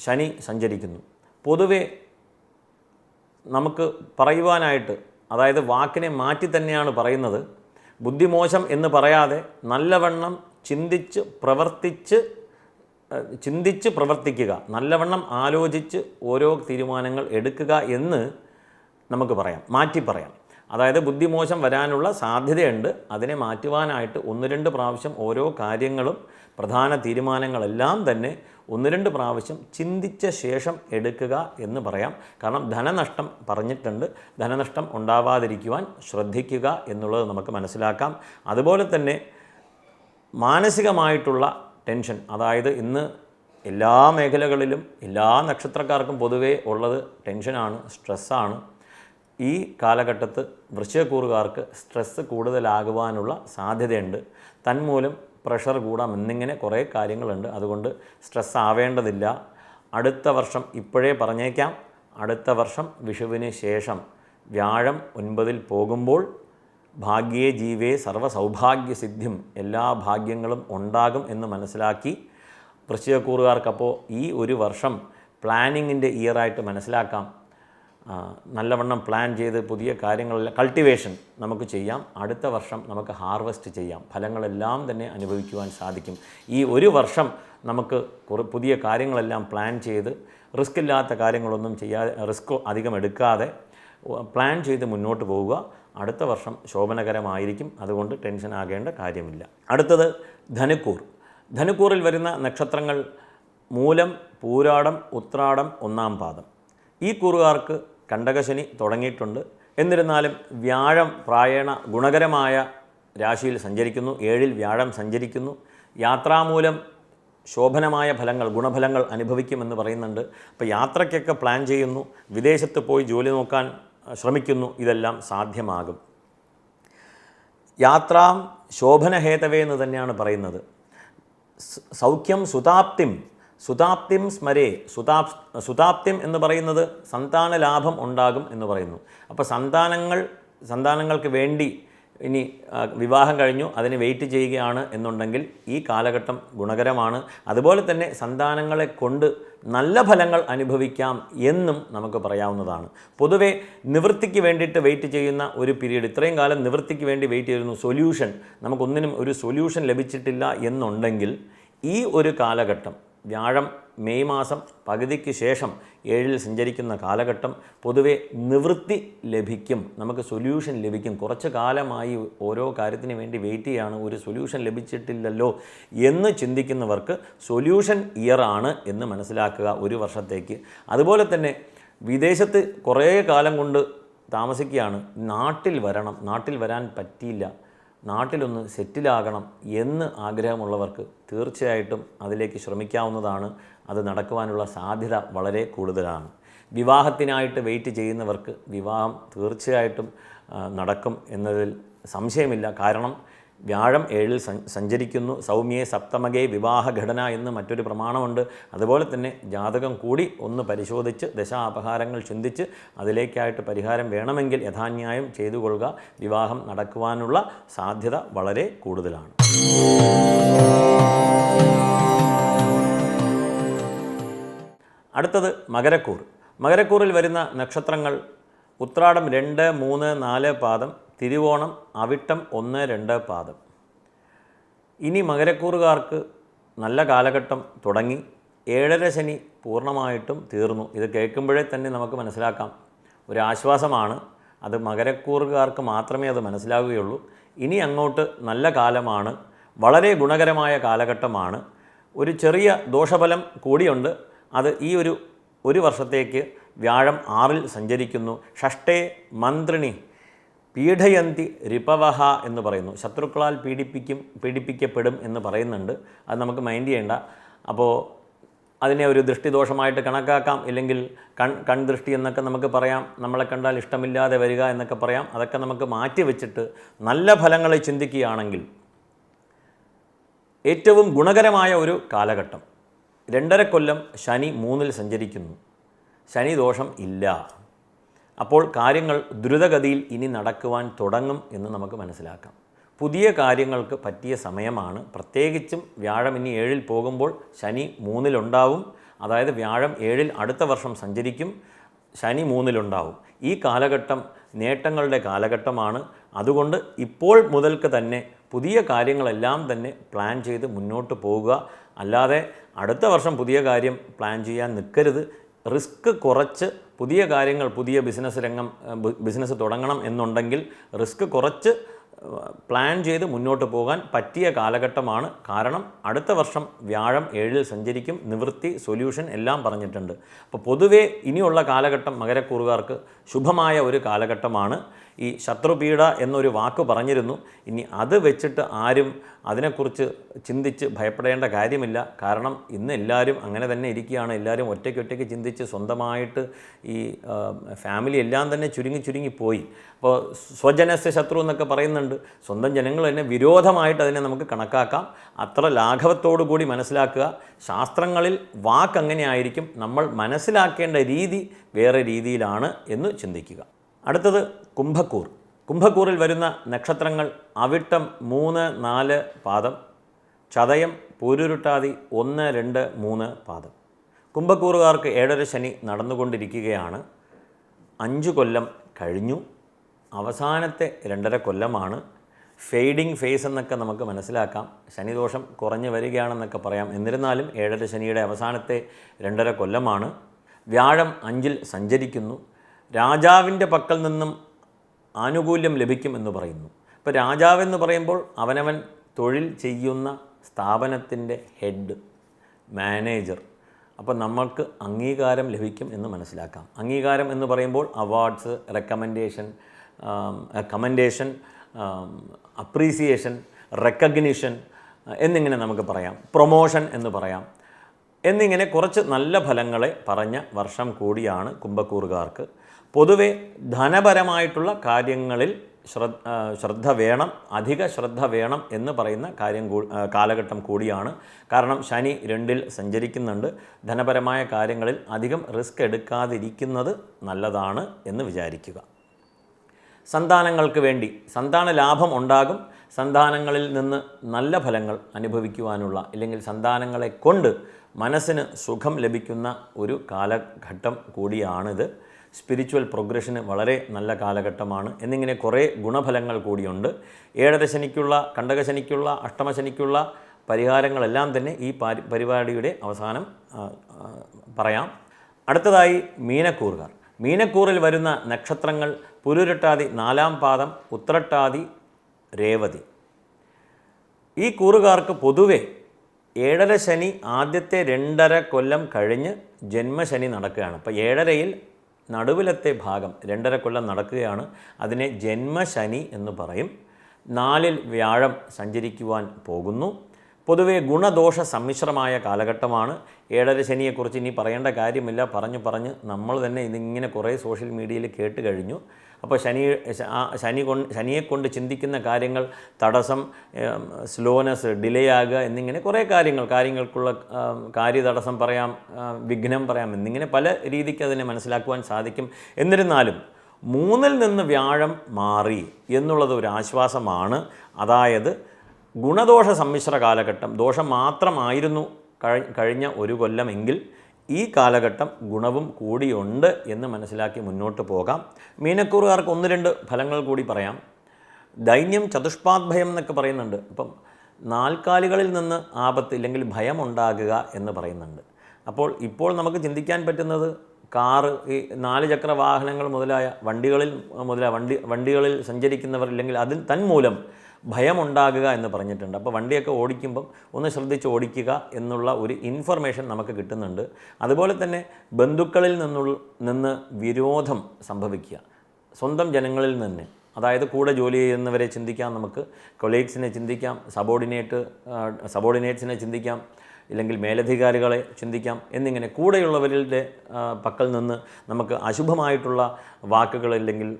ശനി സഞ്ചരിക്കുന്നു. പൊതുവെ നമുക്ക് പറയുവാനായിട്ട് അതായത് വാക്കിനെ മാറ്റി തന്നെയാണ് പറയുന്നത്. ബുദ്ധിമോശം എന്ന് പറയാതെ നല്ലവണ്ണം ചിന്തിച്ച് പ്രവർത്തിച്ച് ചിന്തിച്ച് പ്രവർത്തിക്കുക നല്ലവണ്ണം ആലോചിച്ച് ഓരോ തീരുമാനങ്ങൾ എടുക്കുക എന്ന് നമുക്ക് പറയാം മാറ്റി പറയാം. അതായത് ബുദ്ധിമോശം വരാനുള്ള സാധ്യതയുണ്ട്. അതിനെ മാറ്റുവാനായിട്ട് ഒന്ന് രണ്ട് പ്രാവശ്യം ഓരോ കാര്യങ്ങളും പ്രധാന തീരുമാനങ്ങളെല്ലാം തന്നെ ഒന്ന് രണ്ട് പ്രാവശ്യം ചിന്തിച്ച ശേഷം എടുക്കുക എന്ന് പറയാം. കാരണം ധനനഷ്ടം പറഞ്ഞിട്ടുണ്ട്. ധനനഷ്ടം ഉണ്ടാവാതിരിക്കുവാൻ ശ്രദ്ധിക്കുക എന്നുള്ളത് നമുക്ക് മനസ്സിലാക്കാം. അതുപോലെ തന്നെ മാനസികമായിട്ടുള്ള ടെൻഷൻ അതായത് ഇന്ന് എല്ലാ മേഖലകളിലും എല്ലാ നക്ഷത്രക്കാർക്കും പൊതുവേ ഉള്ളത് ടെൻഷനാണ് സ്ട്രെസ്സാണ് ഈ കാലഘട്ടത്ത് വൃശ്ചകൂറുകാർക്ക് സ്ട്രെസ്സ് കൂടുതലാകുവാനുള്ള സാധ്യതയുണ്ട്. തന്മൂലം പ്രഷർ കൂടാം എന്നിങ്ങനെ കുറേ കാര്യങ്ങളുണ്ട്. അതുകൊണ്ട് സ്ട്രെസ് ആവേണ്ടതില്ല. അടുത്ത വർഷം ഇപ്പോഴേ പറഞ്ഞേക്കാം. അടുത്ത വർഷം വിഷുവിന് ശേഷം വ്യാഴം ഒൻപതിൽ പോകുമ്പോൾ ഭാഗ്യേ ജീവേ സർവ സൗഭാഗ്യസിദ്ധിം എല്ലാ ഭാഗ്യങ്ങളും ഉണ്ടാകും എന്ന് മനസ്സിലാക്കി വൃശ്ചികക്കൂറുകാർക്കപ്പോൾ ഈ ഒരു വർഷം പ്ലാനിങ്ങിന്റെ ഇയറായിട്ട് മനസ്സിലാക്കാം. നല്ലവണ്ണം പ്ലാൻ ചെയ്ത് പുതിയ കാര്യങ്ങളെല്ലാം കൾട്ടിവേഷൻ നമുക്ക് ചെയ്യാം. അടുത്ത വർഷം നമുക്ക് ഹാർവെസ്റ്റ് ചെയ്യാം. ഫലങ്ങളെല്ലാം തന്നെ അനുഭവിക്കുവാൻ സാധിക്കും. ഈ ഒരു വർഷം നമുക്ക് പുതിയ കാര്യങ്ങളെല്ലാം പ്ലാൻ ചെയ്ത് റിസ്ക് ഇല്ലാത്ത കാര്യങ്ങളൊന്നും ചെയ്യാതെ റിസ്ക് അധികം എടുക്കാതെ പ്ലാൻ ചെയ്ത് മുന്നോട്ട് പോവുക. അടുത്ത വർഷം ശോഭനകരമായിരിക്കും. അതുകൊണ്ട് ടെൻഷൻ ആകേണ്ട കാര്യമില്ല. അടുത്തത് ധനുക്കൂർ. ധനുക്കൂറിൽ വരുന്ന നക്ഷത്രങ്ങൾ മൂലം പൂരാടം ഉത്രാടം ഒന്നാം പാദം. ഈ കൂറുകാർക്ക് കണ്ടകശനി തുടങ്ങിയിട്ടുണ്ട്. എന്നിരുന്നാലും വ്യാഴം പ്രായണ ഗുണകരമായ രാശിയിൽ സഞ്ചരിക്കുന്നു. ഏഴിൽ വ്യാഴം സഞ്ചരിക്കുന്നു. യാത്രാമൂലം ശോഭനമായ ഫലങ്ങൾ ഗുണഫലങ്ങൾ അനുഭവിക്കുമെന്ന് പറയുന്നുണ്ട്. അപ്പോൾ യാത്രയ്ക്കൊക്കെ പ്ലാൻ ചെയ്യുന്നു. വിദേശത്ത് പോയി ജോലി നോക്കാൻ ശ്രമിക്കുന്നു. ഇതെല്ലാം സാധ്യമാകും. യാത്രാം ശോഭനഹേതവേ എന്ന് തന്നെയാണ് പറയുന്നത്. സൗഖ്യം സുതാപ്തിം സുതാപ്തിം സ്മരേ സുതാപ് സുതാപ്തിം എന്ന് പറയുന്നത് സന്താന ലാഭം ഉണ്ടാകും എന്ന് പറയുന്നു. അപ്പോൾ സന്താനങ്ങൾ സന്താനങ്ങൾക്ക് വേണ്ടി ഇനി വിവാഹം കഴിഞ്ഞു അതിന് വെയിറ്റ് ചെയ്യുകയാണ് എന്നുണ്ടെങ്കിൽ ഈ കാലഘട്ടം ഗുണകരമാണ്. അതുപോലെ തന്നെ സന്താനങ്ങളെ കൊണ്ട് നല്ല ഫലങ്ങൾ അനുഭവിക്കാം എന്നും നമുക്ക് പറയാവുന്നതാണ്. പൊതുവെ നിവൃത്തിക്ക് വേണ്ടിയിട്ട് വെയിറ്റ് ചെയ്യുന്ന ഒരു പീരീഡ് ഇത്രയും കാലം നിവൃത്തിക്ക് വേണ്ടി വെയിറ്റ് ചെയ്യുന്നു സൊല്യൂഷൻ നമുക്കൊന്നിനും ഒരു സൊല്യൂഷൻ ലഭിച്ചിട്ടില്ല എന്നുണ്ടെങ്കിൽ ഈ ഒരു കാലഘട്ടം വ്യാഴം മെയ് മാസം പകുതിക്ക് ശേഷം ഏഴിൽ സഞ്ചരിക്കുന്ന കാലഘട്ടം പൊതുവെ നിവൃത്തി ലഭിക്കും. നമുക്ക് സൊല്യൂഷൻ ലഭിക്കും. കുറച്ച് കാലമായി ഓരോ കാര്യത്തിന് വേണ്ടി വെയിറ്റ് ചെയ്യാണ്. ഒരു സൊല്യൂഷൻ ലഭിച്ചിട്ടില്ലല്ലോ എന്ന് ചിന്തിക്കുന്നവർക്ക് സൊല്യൂഷൻ ഇയർ ആണ് എന്ന് മനസ്സിലാക്കുക ഒരു വർഷത്തേക്ക്. അതുപോലെ തന്നെ വിദേശത്ത് കുറേ കാലം കൊണ്ട് താമസിക്കുകയാണ്. നാട്ടിൽ വരണം. നാട്ടിൽ വരാൻ പറ്റിയില്ല. നാട്ടിലൊന്ന് സെറ്റിലാകണം എന്ന് ആഗ്രഹമുള്ളവർക്ക് തീർച്ചയായിട്ടും അതിലേക്ക് ശ്രമിക്കാവുന്നതാണ്. അത് നടക്കുവാനുള്ള സാധ്യത വളരെ കൂടുതലാണ്. വിവാഹത്തിനായിട്ട് വെയിറ്റ് ചെയ്യുന്നവർക്ക് വിവാഹം തീർച്ചയായിട്ടും നടക്കും എന്നതിൽ സംശയമില്ല. കാരണം വ്യാഴം ഏഴിൽ സഞ്ച- സഞ്ചരിക്കുന്നു. സൗമ്യേ സപ്തമകേ വിവാഹഘടന എന്ന് മറ്റൊരു പ്രമാണമുണ്ട്. അതുപോലെ തന്നെ ജാതകം കൂടി ഒന്ന് പരിശോധിച്ച് ദശാപഹാരങ്ങൾ ചിന്തിച്ച് അതിലേക്കായിട്ട് പരിഹാരം വേണമെങ്കിൽ യഥാന്യായം ചെയ്തു കൊള്ളുക. വിവാഹം നടക്കുവാനുള്ള സാധ്യത വളരെ കൂടുതലാണ്. അടുത്തത് മകരക്കൂർ. മകരക്കൂറിൽ വരുന്ന നക്ഷത്രങ്ങൾ ഉത്രാടം രണ്ട് മൂന്ന് നാല് പാദം തിരുവോണം അവിട്ടം ഒന്ന് രണ്ട് പാദം. ഇനി മകരക്കൂറുകാർക്ക് നല്ല കാലഘട്ടം തുടങ്ങി ഏഴര ശനി പൂർണമായിട്ടും തീർന്നു. ഇത് കേൾക്കുമ്പോഴേ തന്നെ നമുക്ക് മനസ്സിലാക്കാം. ഒരു ആശ്വാസമാണ്. അത് മകരക്കൂറുകാർക്ക് മാത്രമേ അത് മനസ്സിലാവുകയുള്ളൂ. ഇനി അങ്ങോട്ട് നല്ല കാലമാണ്. വളരെ ഗുണകരമായ കാലഘട്ടമാണ്. ഒരു ചെറിയ ദോഷഫലം കൂടിയുണ്ട്. അത് ഈ ഒരു ഒരു വർഷത്തേക്ക് വ്യാഴം ആറിൽ സഞ്ചരിക്കുന്നു. ഷഷ്ടേ മന്ത്രിണി പീഡയന്തി റിപ്പവഹ എന്ന് പറയുന്നു. ശത്രുക്കളാൽ പീഡിപ്പിക്കും പീഡിപ്പിക്കപ്പെടും എന്ന് പറയുന്നുണ്ട്. അത് നമുക്ക് മൈൻഡ് ചെയ്യേണ്ട. അപ്പോൾ അതിനെ ഒരു ദൃഷ്ടിദോഷമായിട്ട് കണക്കാക്കാം. ഇല്ലെങ്കിൽ കൺ കൺദൃഷ്ടി എന്നൊക്കെ നമുക്ക് പറയാം. നമ്മളെ കണ്ടാൽ ഇഷ്ടമില്ലാതെ വരിക എന്നൊക്കെ പറയാം. അതൊക്കെ നമുക്ക് മാറ്റി വെച്ചിട്ട് നല്ല ഫലങ്ങളെ ചിന്തിക്കുകയാണെങ്കിൽ ഏറ്റവും ഗുണകരമായ ഒരു കാലഘട്ടം. രണ്ടര കൊല്ലം ശനി മൂന്നിൽ സഞ്ചരിക്കുന്നു. ശനി ദോഷം ഇല്ല. അപ്പോൾ കാര്യങ്ങൾ ദ്രുതഗതിയിൽ ഇനി നടക്കുവാൻ തുടങ്ങും എന്ന് നമുക്ക് മനസ്സിലാക്കാം. പുതിയ കാര്യങ്ങൾക്ക് പറ്റിയ സമയമാണ്. പ്രത്യേകിച്ചും വ്യാഴം ഇനി ഏഴിൽ പോകുമ്പോൾ ശനി മൂന്നിലുണ്ടാവും. അതായത് വ്യാഴം ഏഴിൽ അടുത്ത വർഷം സഞ്ചരിക്കും. ശനി മൂന്നിലുണ്ടാവും. ഈ കാലഘട്ടം നേട്ടങ്ങളുടെ കാലഘട്ടമാണ്. അതുകൊണ്ട് ഇപ്പോൾ മുതൽക്ക് തന്നെ പുതിയ കാര്യങ്ങളെല്ലാം തന്നെ പ്ലാൻ ചെയ്ത് മുന്നോട്ട് പോവുക. അല്ലാതെ അടുത്ത വർഷം പുതിയ കാര്യം പ്ലാൻ ചെയ്യാൻ നിൽക്കരുത്. റിസ്ക് കുറച്ച് പുതിയ കാര്യങ്ങൾ പുതിയ ബിസിനസ് രംഗം ബിസിനസ് തുടങ്ങണം എന്നുണ്ടെങ്കിൽ റിസ്ക് കുറച്ച് പ്ലാൻ ചെയ്ത് മുന്നോട്ട് പോകാൻ പറ്റിയ കാലഘട്ടമാണ്. കാരണം അടുത്ത വർഷം വ്യാഴം ഏഴിൽ സഞ്ചരിക്കും നിവൃത്തി സൊല്യൂഷൻ എല്ലാം പറഞ്ഞിട്ടുണ്ട്. അപ്പോൾ പൊതുവേ ഇനിയുള്ള കാലഘട്ടം മകരക്കൂറുകാർക്ക് ശുഭമായ ഒരു കാലഘട്ടമാണ്. ഈ ശത്രുപീഡ എന്നൊരു വാക്ക് പറഞ്ഞിരുന്നു. ഇനി അത് വെച്ചിട്ട് ആരും അതിനെക്കുറിച്ച് ചിന്തിച്ച് ഭയപ്പെടേണ്ട കാര്യമില്ല. കാരണം ഇന്ന് എല്ലാവരും അങ്ങനെ തന്നെ ഇരിക്കുകയാണ്. എല്ലാവരും ഒറ്റയ്ക്ക് ഒറ്റയ്ക്ക് ചിന്തിച്ച് സ്വന്തമായിട്ട് ഈ ഫാമിലി എല്ലാം തന്നെ ചുരുങ്ങി ചുരുങ്ങി പോയി. അപ്പോൾ സ്വജനസ്യ ശത്രു എന്നൊക്കെ പറയുന്നുണ്ട്. സ്വന്തം ജനങ്ങൾ തന്നെ വിരോധമായിട്ട് അതിനെ നമുക്ക് കണക്കാക്കാം. അത്ര ലാഘവത്തോടു കൂടി മനസ്സിലാക്കുക. ശാസ്ത്രങ്ങളിൽ വാക്ക് അങ്ങനെയായിരിക്കും നമ്മൾ മനസ്സിലാക്കേണ്ട രീതി വേറെ രീതിയിലാണ് എന്ന് ചിന്തിക്കുക. അടുത്തത് കുംഭക്കൂർ. കുംഭക്കൂറിൽ വരുന്ന നക്ഷത്രങ്ങൾ അവിട്ടം മൂന്ന് നാല് പാദം ചതയം പൂരുരുട്ടാതി ഒന്ന് രണ്ട് മൂന്ന് പാദം. കുംഭക്കൂറുകാർക്ക് ഏഴര ശനി നടന്നുകൊണ്ടിരിക്കുകയാണ്. അഞ്ച് കൊല്ലം കഴിഞ്ഞു. അവസാനത്തെ രണ്ടര കൊല്ലമാണ്. ഫെയ്ഡിങ് ഫേസ് എന്നൊക്കെ നമുക്ക് മനസ്സിലാക്കാം. ശനിദോഷം കുറഞ്ഞു വരികയാണെന്നൊക്കെ പറയാം. എന്നിരുന്നാലും ഏഴര ശനിയുടെ അവസാനത്തെ രണ്ടര കൊല്ലമാണ്. വ്യാഴം അഞ്ചിൽ സഞ്ചരിക്കുന്നു. രാജാവിന്റെ പക്കൽ നിന്നും ആനുകൂല്യം ലഭിക്കും എന്ന് പറയുന്നു. ഇപ്പോൾ രാജാവെന്ന് പറയുമ്പോൾ അവനവൻ തൊഴിൽ ചെയ്യുന്ന സ്ഥാപനത്തിന്റെ ഹെഡ് മാനേജർ അപ്പോൾ നമ്മൾക്ക് അംഗീകാരം ലഭിക്കും എന്ന് മനസ്സിലാക്കാം. അംഗീകാരം എന്ന് പറയുമ്പോൾ awards recommendation commendation appreciation recognition എന്നിങ്ങനെ നമുക്ക് പറയാം. പ്രൊമോഷൻ എന്ന് പറയാം. എന്നിങ്ങനെ കുറച്ച് നല്ല ഫലങ്ങളെ പറഞ്ഞ വർഷം കൂടിയാണ് കുംഭക്കൂറുകാർക്ക് പൊതുവെ ധനപരമായിട്ടുള്ള കാര്യങ്ങളിൽ ശ്രദ്ധ വേണം അധിക ശ്രദ്ധ വേണം എന്ന് പറയുന്ന കാര്യം കാലഘട്ടം കൂടിയാണ്. കാരണം ശനി രണ്ടിൽ സഞ്ചരിക്കുന്നുണ്ട്. ധനപരമായ കാര്യങ്ങളിൽ അധികം റിസ്ക് എടുക്കാതിരിക്കുന്നത് നല്ലതാണ് എന്ന് വിചാരിക്കുക. സന്താനങ്ങൾക്ക് വേണ്ടി സന്താന ലാഭം ഉണ്ടാകും. സന്താനങ്ങളിൽ നിന്ന് നല്ല ഫലങ്ങൾ അനുഭവിക്കുവാനുള്ള അല്ലെങ്കിൽ സന്താനങ്ങളെ കൊണ്ട് മനസ്സിന് സുഖം ലഭിക്കുന്ന ഒരു കാലഘട്ടം കൂടിയാണിത്. സ്പിരിച്വൽ പ്രോഗ്രഷന് വളരെ നല്ല കാലഘട്ടമാണ്. എന്നിങ്ങനെ കുറേ ഗുണഫലങ്ങൾ കൂടിയുണ്ട്. ഏഴര ശനിക്കുള്ള കണ്ടകശനിക്കുള്ള അഷ്ടമശനിക്കുള്ള പരിഹാരങ്ങളെല്ലാം തന്നെ ഈ പാരി- പരിപാടിയുടെ അവസാനം പറയാം. അടുത്തതായി മീനക്കൂറുകാർ. മീനക്കൂറിൽ വരുന്ന നക്ഷത്രങ്ങൾ പുരുരട്ടാതി നാലാം പാദം ഉത്രട്ടാതി രേവതി. ഈ കൂറുകാർക്ക് പൊതുവെ ഏഴര ശനി ആദ്യത്തെ രണ്ടര കൊല്ലം കഴിഞ്ഞ് ജന്മശനി നടക്കുകയാണ്. അപ്പോൾ ഏഴരയിൽ നടുവിലത്തെ ഭാഗം രണ്ടര കൊല്ലം നടക്കുകയാണ്. അതിനെ ജന്മശനി എന്ന് പറയും. നാലിൽ വ്യാഴം സഞ്ചരിക്കുവാൻ പോകുന്നു. പൊതുവെ ഗുണദോഷ സമ്മിശ്രമായ കാലഘട്ടമാണ്. ഏഴര ശനിയെക്കുറിച്ച് ഇനി പറയേണ്ട കാര്യമില്ല. പറഞ്ഞു പറഞ്ഞ് നമ്മൾ തന്നെ ഇതിങ്ങനെ കുറേ സോഷ്യൽ മീഡിയയിൽ കേട്ട് കഴിഞ്ഞു. അപ്പോൾ ശനി ശനി കൊണ്ട് ശനിയെക്കൊണ്ട് ചിന്തിക്കുന്ന കാര്യങ്ങൾ തടസ്സം സ്ലോനെസ് ഡിലേ ആകുക എന്നിങ്ങനെ കുറേ കാര്യങ്ങൾ കാര്യങ്ങൾക്കുള്ള കാര്യ കാര്യതടസ്സം പറയാം വിഘ്നം പറയാം എന്നിങ്ങനെ പല രീതിക്ക് അതിനെ മനസ്സിലാക്കുവാൻ സാധിക്കും. എന്നിരുന്നാലും മൂന്നിൽ നിന്ന് വ്യാഴം മാറി എന്നുള്ളത് ഒരു ആശ്വാസമാണ്. അതായത് ഗുണദോഷ സമ്മിശ്ര കാലഘട്ടം ദോഷം മാത്രമായിരുന്നു കഴി- കഴിഞ്ഞ ഒരു കൊല്ലമെങ്കിൽ ഈ കാലഘട്ടം ഗുണവും കൂടിയുണ്ട് എന്ന് മനസ്സിലാക്കി മുന്നോട്ട് പോകാം. മീനക്കൂറുകാർക്ക് ഒന്ന് രണ്ട് ഫലങ്ങൾ കൂടി പറയാം. ദൈന്യം ചതുഷ്പാദ്ഭയം എന്നൊക്കെ പറയുന്നുണ്ട്. അപ്പം നാൽക്കാലികളിൽ നിന്ന് ആപത്ത് ഇല്ലെങ്കിൽ ഭയം ഉണ്ടാകുക എന്ന് പറയുന്നുണ്ട്. അപ്പോൾ ഇപ്പോൾ നമുക്ക് ചിന്തിക്കാൻ പറ്റുന്നത് കാറ് ഈ നാല് ചക്ര വാഹനങ്ങൾ മുതലായ വണ്ടികളിൽ മുതലായ വണ്ടി വണ്ടികളിൽ സഞ്ചരിക്കുന്നവർ ഇല്ലെങ്കിൽ അതിൽ തന്മൂലം ഭയമുണ്ടാകുക എന്ന് പറഞ്ഞിട്ടുണ്ട്. അപ്പോൾ വണ്ടിയൊക്കെ ഓടിക്കുമ്പം ഒന്ന് ശ്രദ്ധിച്ച് ഓടിക്കുക എന്നുള്ള ഒരു ഇൻഫർമേഷൻ നമുക്ക് കിട്ടുന്നുണ്ട്. അതുപോലെ തന്നെ ബന്ധുക്കളിൽ നിന്നുള്ള നിന്ന് വിരോധം സംഭവിക്കുക. സ്വന്തം ജനങ്ങളിൽ നിന്ന്. അതായത് കൂടെ ജോലി ചെയ്യുന്നവരെ ചിന്തിക്കാം നമുക്ക്. കൊളീഗ്സിനെ ചിന്തിക്കാം. സബോർഡിനേറ്റ് സബോർഡിനേറ്റ്സിനെ ചിന്തിക്കാം. ഇല്ലെങ്കിൽ മേലധികാരികളെ ചിന്തിക്കാം എന്നിങ്ങനെ കൂടെയുള്ളവരുടെ പക്കൽ നിന്ന് നമുക്ക് അശുഭമായിട്ടുള്ള വാക്കുകൾ അല്ലെങ്കിൽ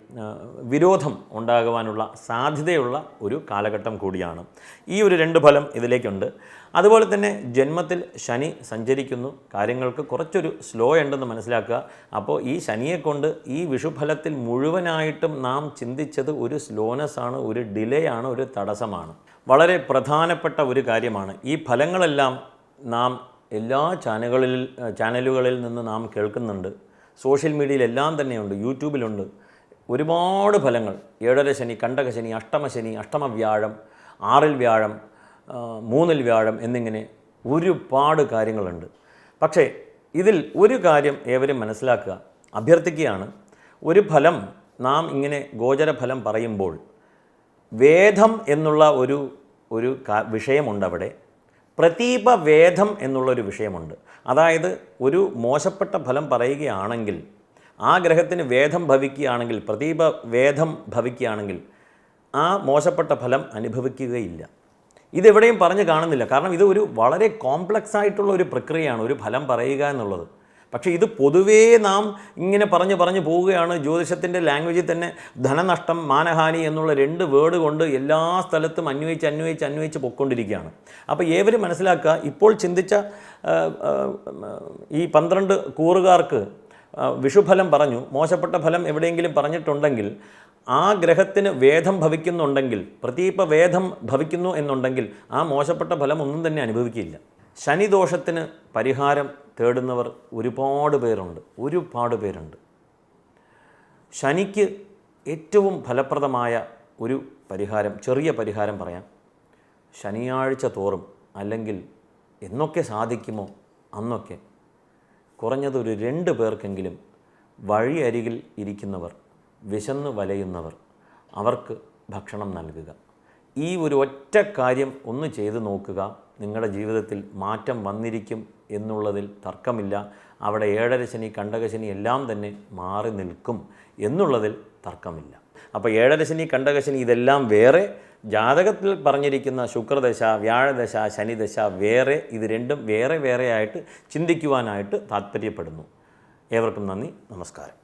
വിരോധം ഉണ്ടാകുവാനുള്ള സാധ്യതയുള്ള ഒരു കാലഘട്ടം കൂടിയാണ്. ഈ ഒരു രണ്ട് ഫലം ഇതിലേക്കുണ്ട്. അതുപോലെ തന്നെ ജന്മത്തിൽ ശനി സഞ്ചരിക്കുന്നു. കാര്യങ്ങൾക്ക് കുറച്ചൊരു സ്ലോ ഉണ്ടെന്ന് മനസ്സിലാക്കുക. അപ്പോൾ ഈ ശനിയെ കൊണ്ട് ഈ വിഷുഫലത്തിൽ മുഴുവനായിട്ടും നാം ചിന്തിച്ചത് ഒരു സ്ലോനെസ് ആണ് ഒരു ഡിലേ ആണ് ഒരു തടസ്സമാണ്. വളരെ പ്രധാനപ്പെട്ട ഒരു കാര്യമാണ്. ഈ ഫലങ്ങളെല്ലാം നാം എല്ലാ ചാനലുകളിൽ ചാനലുകളിൽ നിന്ന് നാം കേൾക്കുന്നുണ്ട്. സോഷ്യൽ മീഡിയയിലെല്ലാം തന്നെയുണ്ട് യൂട്യൂബിലുണ്ട്. ഒരുപാട് ഫലങ്ങൾ. ഏഴര ശനി കണ്ടക ശനി അഷ്ടമശനി അഷ്ടമവ്യാഴം ആറിൽ വ്യാഴം മൂന്നിൽ വ്യാഴം എന്നിങ്ങനെ ഒരുപാട് കാര്യങ്ങളുണ്ട്. പക്ഷേ ഇതിൽ ഒരു കാര്യം ഏവരും മനസ്സിലാക്കുക അഭ്യർത്ഥിക്കുകയാണ്. ഒരു ഫലം നാം ഇങ്ങനെ ഗോചരഫലം പറയുമ്പോൾ വേദം എന്നുള്ള ഒരു ഒരു കാ- വിഷയമുണ്ട് അവിടെ പ്രതീപ വേദം എന്നുള്ളൊരു വിഷയമുണ്ട്. അതായത് ഒരു മോശപ്പെട്ട ഫലം പറയുകയാണെങ്കിൽ ആ ഗ്രഹത്തിന് വേദം ഭവിക്കുകയാണെങ്കിൽ പ്രതീപ വേദം ഭവിക്കുകയാണെങ്കിൽ ആ മോശപ്പെട്ട ഫലം അനുഭവിക്കുകയില്ല. ഇതെവിടെയും പറഞ്ഞു കാണുന്നില്ല. കാരണം ഇത് ഒരു വളരെ കോംപ്ലക്സ് ആയിട്ടുള്ള ഒരു പ്രക്രിയയാണ് ഒരു ഫലം പറയുക എന്നുള്ളത്. പക്ഷേ ഇത് പൊതുവേ നാം ഇങ്ങനെ പറഞ്ഞു പറഞ്ഞു പോവുകയാണ്. ജ്യോതിഷത്തിന്റെ ലാംഗ്വേജിൽ തന്നെ ധനനഷ്ടം മാനഹാനി എന്നുള്ള രണ്ട് വേർഡ് കൊണ്ട് എല്ലാ സ്ഥലത്തും അന്വയിച്ച് അന്വയിച്ച് അന്വയിച്ച് പൊയ്ക്കൊണ്ടിരിക്കുകയാണ്. അപ്പോൾ ഏവരും മനസ്സിലാക്കുക ഇപ്പോൾ ചിന്തിച്ച ഈ പന്ത്രണ്ട് കൂറുകാർക്ക് വിഷുഫലം പറഞ്ഞു. മോശപ്പെട്ട ഫലം എവിടെയെങ്കിലും പറഞ്ഞിട്ടുണ്ടെങ്കിൽ ആ ഗ്രഹത്തിന് വേദം ഭവിക്കുന്നുണ്ടെങ്കിൽ പ്രതീപ വേദം ഭവിക്കുന്നു എന്നുണ്ടെങ്കിൽ ആ മോശപ്പെട്ട ഫലം ഒന്നും തന്നെ അനുഭവിക്കില്ല. ശനിദോഷത്തിന് പരിഹാരം തേടുന്നവർ ഒരുപാട് പേരുണ്ട് ഒരുപാട് പേരുണ്ട്. ശനിക്ക് ഏറ്റവും ഫലപ്രദമായ ഒരു പരിഹാരം ചെറിയ പരിഹാരം പറയാം. ശനിയാഴ്ച തോറും അല്ലെങ്കിൽ എന്നൊക്കെ സാധിക്കുമോ? അന്നൊക്കെ. കുറഞ്ഞത് ഒരു രണ്ട് പേർക്കെങ്കിലും വഴിയരികിൽ ഇരിക്കുന്നവർ വിശന്ന് വലയുന്നവർ അവർക്ക് ഭക്ഷണം നൽകുക. ഈ ഒരു ഒറ്റ കാര്യം ഒന്ന് ചെയ്തു നോക്കുക. നിങ്ങളുടെ ജീവിതത്തിൽ മാറ്റം വന്നിരിക്കും എന്നുള്ളതിൽ തർക്കമില്ല. അവിടെ ഏഴര ശനി കണ്ടകശനി എല്ലാം തന്നെ മാറി നിൽക്കും എന്നുള്ളതിൽ തർക്കമില്ല. അപ്പോൾ ഏഴര ശനി കണ്ടകശനി ഇതെല്ലാം വേറെ. ജാതകത്തിൽ പറഞ്ഞിരിക്കുന്ന ശുക്രദശ വ്യാഴദശ ശനിദശ വേറെ. ഇത് രണ്ടും വേറെ വേറെ ആയിട്ട് ചിന്തിക്കുവാനായിട്ട് താല്പര്യപ്പെടുന്നു. ഏവർക്കും നന്ദി. നമസ്കാരം.